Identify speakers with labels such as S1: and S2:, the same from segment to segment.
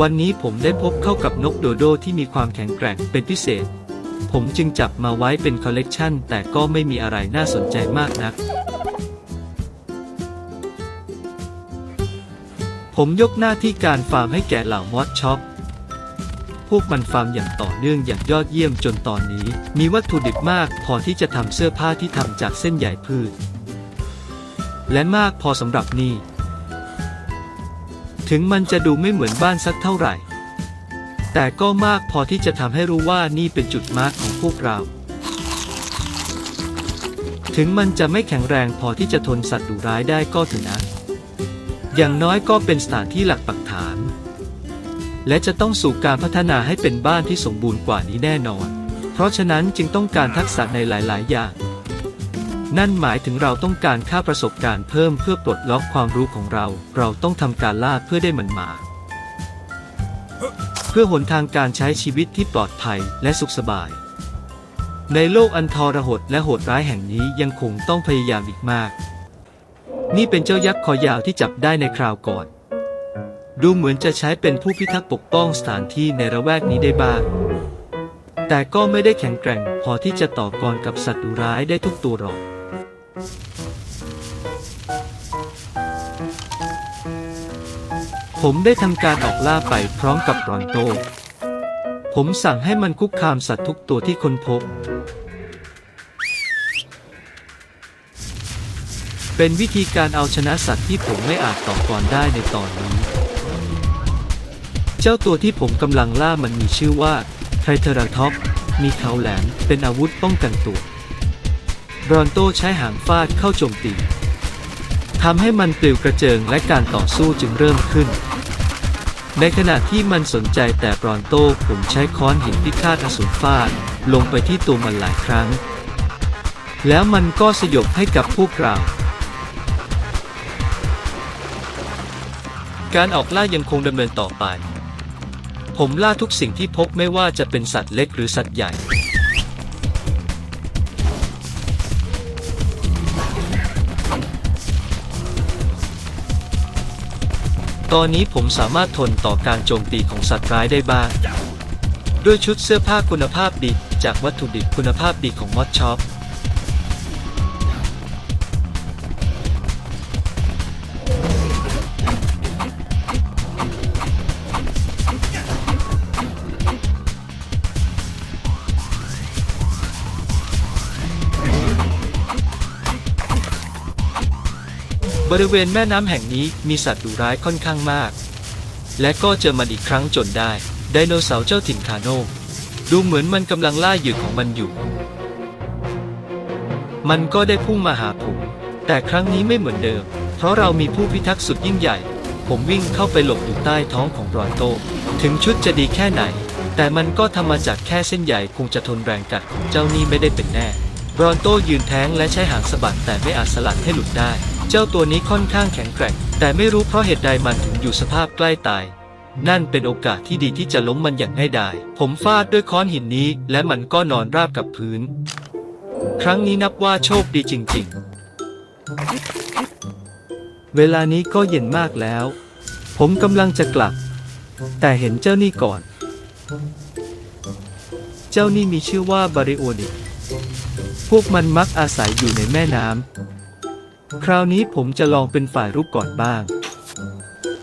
S1: วันนี้ผมได้พบเข้ากับนกโดโดที่มีความแข็งแกร่งเป็นพิเศษ ผมจึงจับมาไว้เป็นคอลเลกชันแต่ก็ไม่มีอะไรน่าสนใจมากนัก ผมยกหน้าที่การฟาร์มให้แก่เหล่ามอสช็อปพวกมันฟาร์มอย่างต่อเนื่องอย่างยอดเยี่ยมจนตอนนี้ มีวัตถุดิบมากพอที่จะทำเสื้อผ้าที่ทำจากเส้นใยพืช และมากพอสำหรับนี่ ถึงมันจะดูไม่เหมือนบ้านสักเท่าไหร่ แต่ก็มากพอที่จะทำให้รู้ว่านี่เป็นจุดมาร์กของพวกเรา ถึงมันจะไม่แข็งแรงพอที่จะทนสัตว์ดุร้ายได้ก็เถอะนะ อย่างน้อยก็เป็นสถานที่หลักปักฐาน และจะต้องสู่การพัฒนาให้เป็นบ้านที่สมบูรณ์กว่านี้แน่นอน เพราะฉะนั้นจึงต้องการทักษะในหลาย ๆ อย่าง นั่นหมายถึงเราต้องการค่าประสบการณ์เพิ่มเพื่อปลดล็อกความรู้ของเรา เราต้องทำการล่าเพื่อได้มันมา เพื่อหนทางการใช้ชีวิตที่ปลอดภัยและสุขสบาย ในโลกอันทรหดและโหดร้ายแห่งนี้ยังคงต้องพยายามอีกมาก นี่เป็นเจ้ายักษ์คอยาวที่จับได้ในคราวก่อน ดูเหมือนจะใช้เป็นผู้พิทักษ์ปกป้องสถานที่ในระแวกนี้ได้บ้างแต่ก็ไม่ได้แข็งแกร่งพอที่จะต่อกรกับสัตว์ดุร้ายได้ทุกตัวหรอก ผมได้ทำการออกล่าไปพร้อมกับรอนโต ผมสั่งให้มันคุกคามสัตว์ทุกตัวที่ค้นพบ เป็นวิธีการเอาชนะสัตว์ที่ผมไม่อาจต่อกรได้ในตอนนี้ เจ้าตัวที่ผมกำลังล่ามันมีชื่อว่าไทเทราท็อปมีเขาแหลมเป็นอาวุธป้องกันตัว รอนโตใช้หางฟาดเข้าโจมตีทำให้มันปลิวกระเจิงและการต่อสู้จึงเริ่มขึ้น ในขณะที่มันสนใจแต่ปรอนโตผมใช้ค้อนหินพิฆาตอสูรฟาดลงไปที่ตัวมันหลายครั้ง แล้วมันก็สยบให้กับพวกเราการออกล่ายังคงดำเนินต่อไป ผมล่าทุกสิ่งที่พบไม่ว่าจะเป็นสัตว์เล็กหรือสัตว์ใหญ่ ตอนนี้ผมสามารถทนต่อการโจมตีของสัตว์ร้ายได้บ้าง ด้วยชุดเสื้อผ้าคุณภาพดี จากวัตถุดิบคุณภาพดีของมอสช็อป บริเวณแม่น้ำแห่งนี้มีสัตว์ดุร้ายค่อนข้างมาก และก็เจอมันอีกครั้งจนได้ ไดโนเสาร์เจ้าถิ่นคาโน ดูเหมือนมันกำลังล่าเหยื่อของมันอยู่ มันก็ได้พุ่งมาหาผม แต่ครั้งนี้ไม่เหมือนเดิม เพราะเรามีผู้พิทักษ์สุดยิ่งใหญ่ ผมวิ่งเข้าไปหลบอยู่ใต้ท้องของรอนโต ถึงชุดจะดีแค่ไหน แต่มันก็ทำมาจากแค่เส้นใหญ่คงจะทนแรงกัดของเจ้านี่ไม่ได้เป็นแน่รอนโตยืนแท้งและใช้หางสะบัดแต่ไม่อาจสลัดให้หลุดได้ เจ้าตัวนี้ค่อนข้างแข็งแกร่ง แต่ไม่รู้เพราะเหตุใดมันถึงอยู่สภาพใกล้ตาย นั่นเป็นโอกาสที่ดีที่จะล้มมันอย่างง่ายดาย ผมฟาดด้วยค้อนหินนี้ และมันก็นอนราบกับพื้น ครั้งนี้นับว่าโชคดีจริง ๆ เวลานี้ก็เย็นมากแล้ว ผมกำลังจะกลับ แต่เห็นเจ้านี่ก่อน เจ้านี่มีชื่อว่าบาริโอนิกพวกมันมักอาศัยอยู่ในแม่น้ำ คราวนี้ผมจะลองเป็นฝ่ายรุกก่อนบ้าง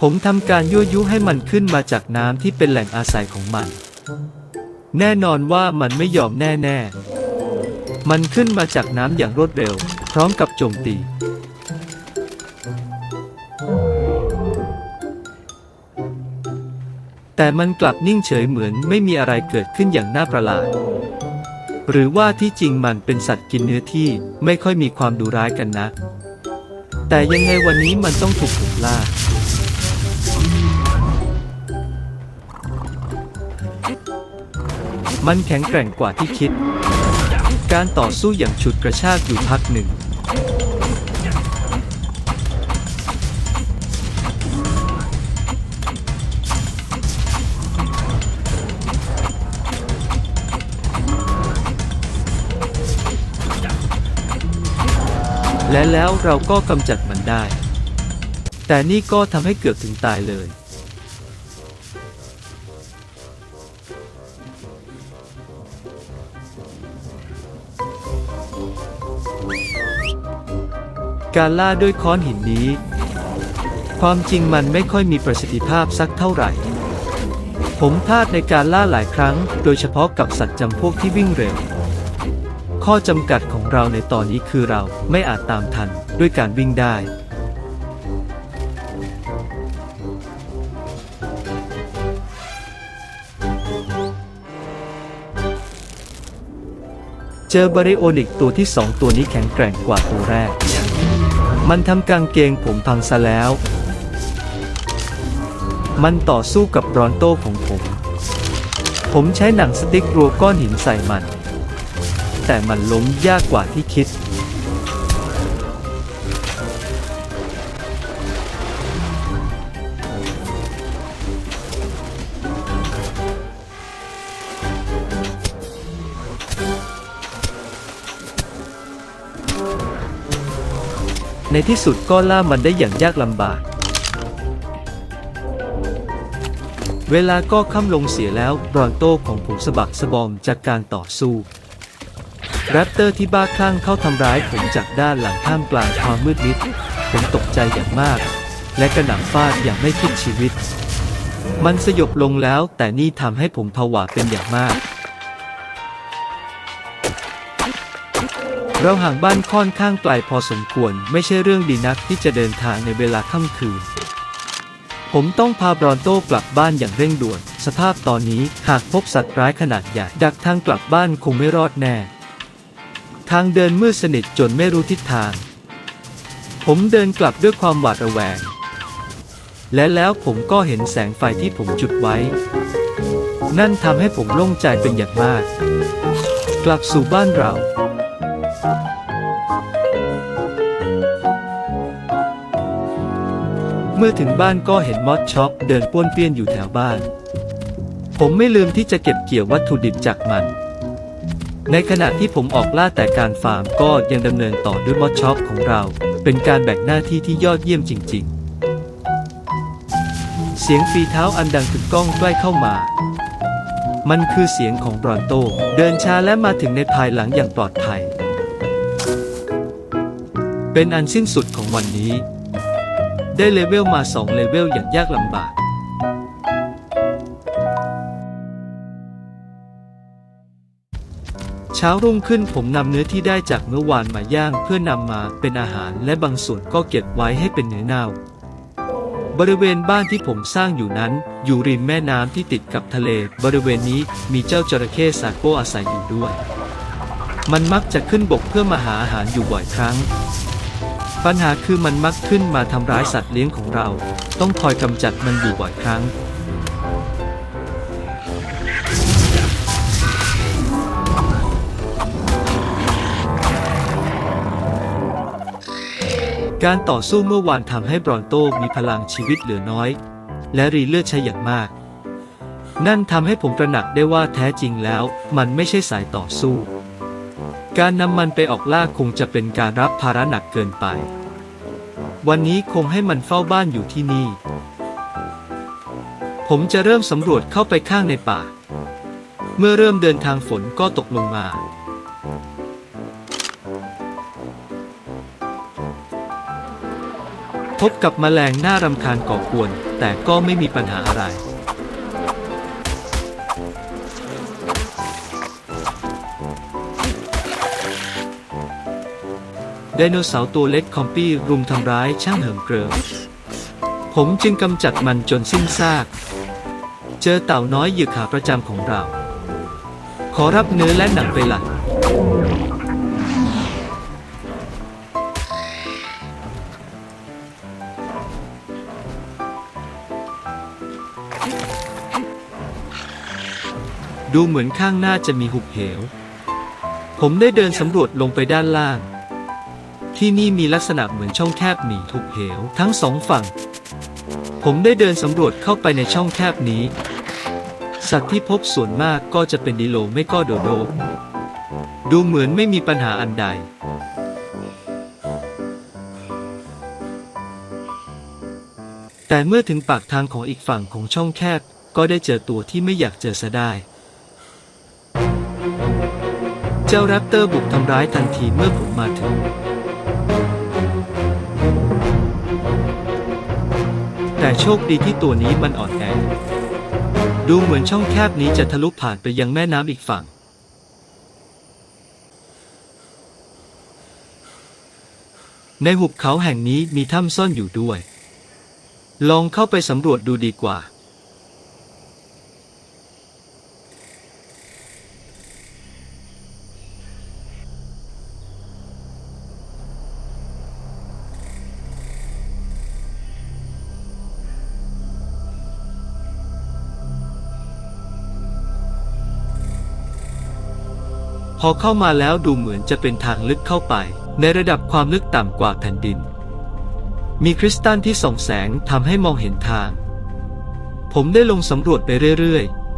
S1: ผมทำการยั่วยุให้มันขึ้นมาจากน้ำที่เป็นแหล่งอาศัยของมัน แน่นอนว่ามันไม่ยอมแน่ๆ มันขึ้นมาจากน้ำอย่างรวดเร็ว พร้อมกับโจมตี แต่มันกลับนิ่งเฉยเหมือนไม่มีอะไรเกิดขึ้นอย่างน่าประหลาดหรือว่าที่จริงมันเป็นสัตว์กินเนื้อที่ไม่ค่อยมีความดุร้ายกันนะ แต่ยังไงวันนี้มันต้องถูกถูกล่า มันแข็งแกร่งกว่าที่คิด การต่อสู้อย่างฉุดกระชากอยู่พักหนึ่ง และแล้วเราก็กำจัดมันได้ แต่นี่ก็ทำให้เกือบถึงตายเลย การล่าด้วยค้อนหินนี้ ความจริงมันไม่ค่อยมีประสิทธิภาพสักเท่าไหร่ ผมพลาดในการล่าหลายครั้ง โดยเฉพาะกับสัตว์จำพวกที่วิ่งเร็ว ข้อจำกัดของเราในตอนนี้คือเราไม่อาจตามทันด้วยการวิ่งได้ เจอบริโอนิกตัวที่สองตัวนี้แข็งแกร่งกว่าตัวแรก มันทำกางเกงผมพังซะแล้ว มันต่อสู้กับบรอนโต้ของผม ผมใช้หนังสติ๊กรัวก้อนหินใส่มัน แต่มันล้มยากกว่าที่คิด ในที่สุดก็ล่ามันได้อย่างยากลำบาก เวลาก็ค่ำลงเสียแล้วบรอนโต้ของผมสะบักสะบอมจากการต่อสู้ แรปเตอร์ที่บ้าคลั่งเข้าทำร้ายผมจากด้านหลังท่ามกลางความมืดมิด ผมตกใจอย่างมาก และกระหน่ำฟาดอย่างไม่คิดชีวิต มันสยบลงแล้วแต่นี่ทำให้ผมผวาเป็นอย่างมาก เราห่างบ้านค่อนข้างไกลพอสมควร ไม่ใช่เรื่องดีนักที่จะเดินทางในเวลาค่ำคืนผมต้องพาบรอนโต้กลับบ้านอย่างเร่งด่วน สภาพตอนนี้หากพบสัตว์ร้ายขนาดใหญ่ ดักทางกลับบ้านคงไม่รอดแน่ ทางเดินมืดสนิทจนไม่รู้ทิศทาง ผมเดินกลับด้วยความหวาดระแวง และแล้วผมก็เห็นแสงไฟที่ผมจุดไว้ นั่นทำให้ผมโล่งใจเป็นอย่างมาก กลับสู่บ้านเราเมื่อถึงบ้านก็เห็นมอสช็อปเดินป้วนเปี้ยนอยู่แถวบ้าน ผมไม่ลืมที่จะเก็บเกี่ยววัตถุดิบจากมัน ในขณะที่ผมออกล่าแต่การฟาร์มก็ยังดำเนินต่อด้วยมอสช็อปของเรา เป็นการแบ่งหน้าที่ที่ยอดเยี่ยมจริง ๆ เสียงฝีเท้าอันดังกึกก้องใกล้เข้ามา มันคือเสียงของบรอนโต เดินช้าและมาถึงในภายหลังอย่างปลอดภัย เป็นอันสิ้นสุดของวันนี้ ได้เลเวลมา 2 เลเวลอย่างยากลำบาก เช้ารุ่งขึ้นผมนำเนื้อที่ได้จากเมื่อวานมาย่างเพื่อนำมาเป็นอาหารและบางส่วนก็เก็บไว้ให้เป็นเนื้อเน่า บริเวณบ้านที่ผมสร้างอยู่นั้น อยู่ริมแม่น้ำที่ติดกับทะเล บริเวณนี้มีเจ้าจระเข้ซาโกอาศัยอยู่ด้วย มันมักจะขึ้นบกเพื่อมาหาอาหารอยู่บ่อยครั้ง ปัญหาคือมันมักขึ้นมาทำร้ายสัตว์เลี้ยงของเรา ต้องคอยกำจัดมันอยู่บ่อยครั้ง การต่อสู้เมื่อวานทำให้บรอนโตมีพลังชีวิตเหลือน้อย และรีเลือดใช้อย่างมาก นั่นทำให้ผมตระหนักได้ว่าแท้จริงแล้วมันไม่ใช่สายต่อสู้ การนำมันไปออกล่าคงจะเป็นการรับภาระหนักเกินไป วันนี้คงให้มันเฝ้าบ้านอยู่ที่นี่ ผมจะเริ่มสำรวจเข้าไปข้างในป่า เมื่อเริ่มเดินทางฝนก็ตกลงมา พบกับแมลงน่ารำคาญก่อกวน แต่ก็ไม่มีปัญหาอะไร ไดโนเสาร์ตัวเล็กคอมปี้รุมทำร้ายช่างเหิมเกริมผมจึงกำจัดมันจนสิ้นซาก เจอเต่าน้อยเหยื่อขาประจำของเรา ขอรับเนื้อและหนังไปหลัง ดูเหมือนข้างหน้าจะมีหุบเหว ผมได้เดินสำรวจลงไปด้านล่าง ที่นี่มีลักษณะเหมือนช่องแคบหนีหุบเหวทั้งสองฝั่ง ผมได้เดินสำรวจเข้าไปในช่องแคบนี้ สัตว์ที่พบส่วนมากก็จะเป็นดิโลไม่ก็โดโด ดูเหมือนไม่มีปัญหาอันใดแต่เมื่อถึงปากทางของอีกฝั่งของช่องแคบ ก็ได้เจอตัวที่ไม่อยากเจอซะได้ เจ้าแรปเตอร์บุกทำร้ายทันทีเมื่อผมมาถึง แต่โชคดีที่ตัวนี้มันอ่อนแอ ดูเหมือนช่องแคบนี้จะทะลุผ่านไปยังแม่น้ำอีกฝั่ง ในหุบเขาแห่งนี้มีถ้ำซ่อนอยู่ด้วย ลองเข้าไปสำรวจดูดีกว่า พอเข้ามาแล้วดูเหมือนจะเป็นทางลึกเข้าไป ในระดับความลึกต่ำกว่าแผ่นดิน มีคริสตัลที่ส่องแสงทำให้มองเห็นทาง ผมได้ลงสำรวจไปเรื่อยๆ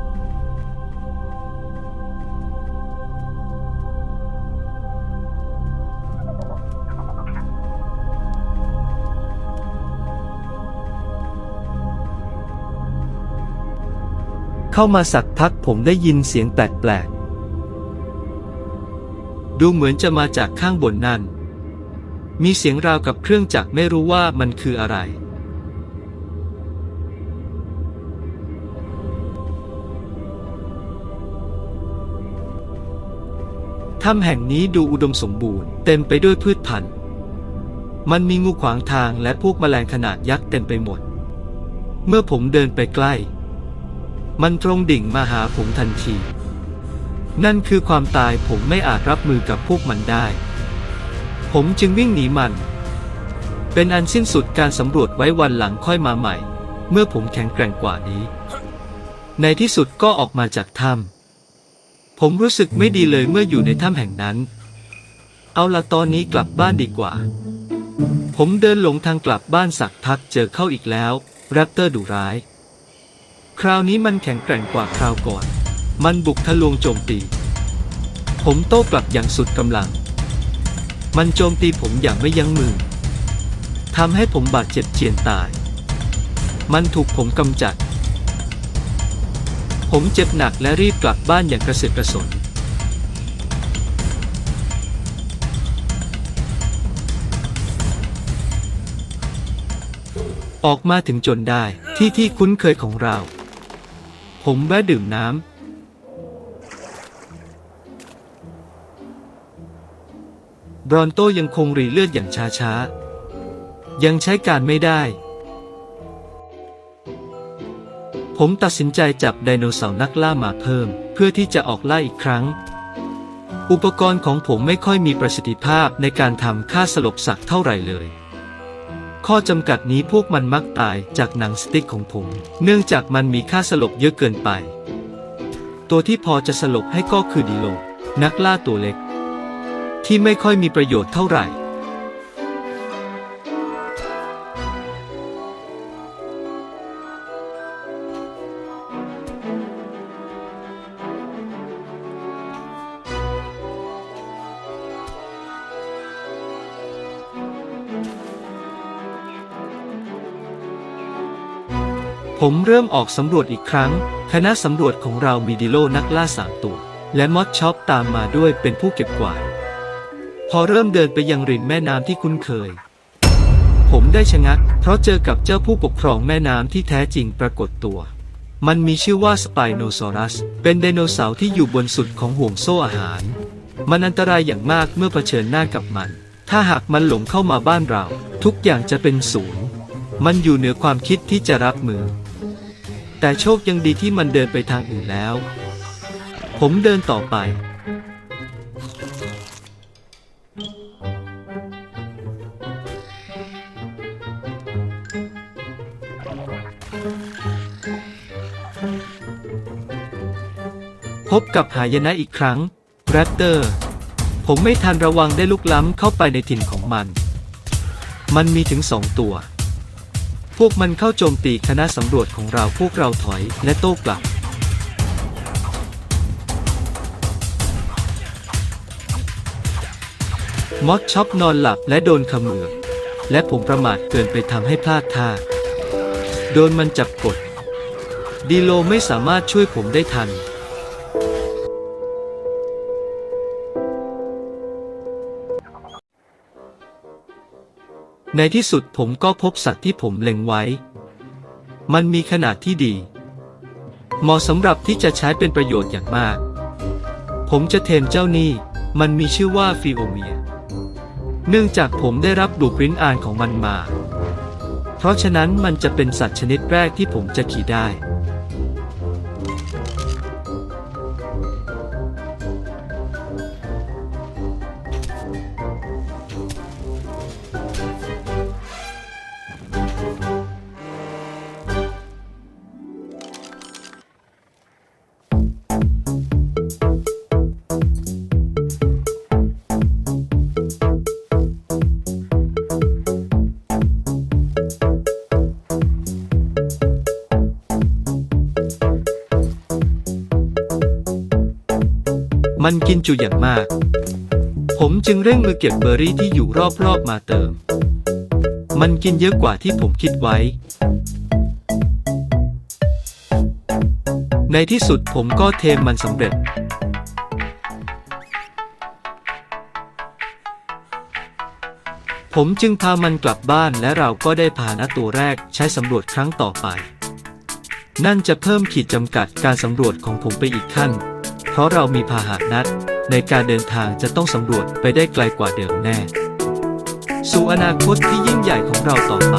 S1: เข้ามาสักพักผมได้ยินเสียงแปลกๆ ดูเหมือนจะมาจากข้างบนนั่น มีเสียงราวกับเครื่องจักรไม่รู้ว่ามันคืออะไร ถ้ำแห่งนี้ดูอุดมสมบูรณ์เต็มไปด้วยพืชพันธุ์ มันมีงูขวางทางและพวกแมลงขนาดยักษ์เต็มไปหมด เมื่อผมเดินไปใกล้ มันตรงดิ่งมาหาผมทันที นั่นคือความตายผมไม่อาจรับมือกับพวกมันได้ ผมจึงวิ่งหนีมัน เป็นอันสิ้นสุดการสำรวจไว้วันหลังค่อยมาใหม่ เมื่อผมแข็งแกร่งกว่านี้ ในที่สุดก็ออกมาจากถ้ำผมรู้สึกไม่ดีเลยเมื่ออยู่ในถ้ำแห่งนั้น เอาละตอนนี้กลับบ้านดีกว่า ผมเดินหลงทางกลับบ้านสักพักเจอเข้าอีกแล้วแรปเตอร์ดุร้าย คราวนี้มันแข็งแกร่งกว่าคราวก่อน มันบุกทะลวงโจมตี ผมโต้กลับอย่างสุดกำลัง มันโจมตีผมอย่างไม่ยั้งมือทำให้ผมบาดเจ็บเจียนตาย มันถูกผมกำจัด ผมเจ็บหนักและรีบกลับบ้านอย่างกระเสือกกระสนออกมาถึงจนได้ที่ที่คุ้นเคยของเรา ผมแวะดื่มน้ำ บรอนโตยังคงรีเลือดอย่างช้าๆ ยังใช้การไม่ได้ ผมตัดสินใจจับไดโนเสาร์นักล่ามาเพิ่ม เพื่อที่จะออกล่าอีกครั้ง อุปกรณ์ของผมไม่ค่อยมีประสิทธิภาพในการทำค่าสลบสัตว์เท่าไหร่เลย ข้อจำกัดนี้พวกมันมักตายจากหนังสติ๊กของผม เนื่องจากมันมีค่าสลบเยอะเกินไป ตัวที่พอจะสลบให้ก็คือดีโล นักล่าตัวเล็ก ที่ไม่ค่อยมีประโยชน์เท่าไหร่ ผมเริ่มออกสำรวจอีกครั้ง คณะสำรวจของเรามีดิโลนักล่าสามตัว และมอสช็อปตามมาด้วยเป็นผู้เก็บกวาด พอเริ่มเดินไปยังริมแม่น้ำที่คุ้นเคย ผมได้ชะงัก เพราะเจอกับเจ้าผู้ปกครองแม่น้ำที่แท้จริงปรากฏตัว มันมีชื่อว่าสไปโนซอรัส เป็นไดโนเสาร์ที่อยู่บนสุดของห่วงโซ่อาหาร มันอันตรายอย่างมากเมื่อเผชิญหน้ากับมัน ถ้าหากมันหลงเข้ามาบ้านเรา ทุกอย่างจะเป็นศูนย์ มันอยู่เหนือความคิดที่จะรับมือ แต่โชคยังดีที่มันเดินไปทางอื่นแล้ว ผมเดินต่อไป พบกับหายนะอีกครั้งแรปเตอร์ ผมไม่ทันระวังได้ลุกล้ำเข้าไปในถิ่นของมัน มันมีถึงสองตัว พวกมันเข้าโจมตีคณะสำรวจของเราพวกเราถอยและโต้กลับ มอสช็อปนอนหลับและโดนขมือและผมประมาทเกินไปทำให้พลาดท่า โดนมันจับกด ดีโลไม่สามารถช่วยผมได้ทัน ในที่สุดผมก็พบสัตว์ที่ผมเล็งไว้ มันมีขนาดที่ดี เหมาะสำหรับที่จะใช้เป็นประโยชน์อย่างมาก ผมจะเทมเจ้านี่มันมีชื่อว่าฟิโอเมีย เนื่องจากผมได้รับบลูปริ้นอ่านของมันมา เพราะฉะนั้นมันจะเป็นสัตว์ชนิดแรกที่ผมจะขี่ได้ มันกินจุอย่างมาก ผมจึงเร่งมือเก็บเบอร์รี่ที่อยู่รอบๆมาเติม มันกินเยอะกว่าที่ผมคิดไว้ ในที่สุดผมก็เทมมันสำเร็จ ผมจึงพามันกลับบ้านและเราก็ได้พาหนะตัวแรกใช้สำรวจครั้งต่อไป นั่นจะเพิ่มขีดจำกัดการสำรวจของผมไปอีกขั้น ราะเรามีพาหะนัด ในการเดินทางจะต้องสำรวจไปได้ไกลกว่าเดิมแน่ สู่อนาคตที่ยิ่งใหญ่ของเราต่อไป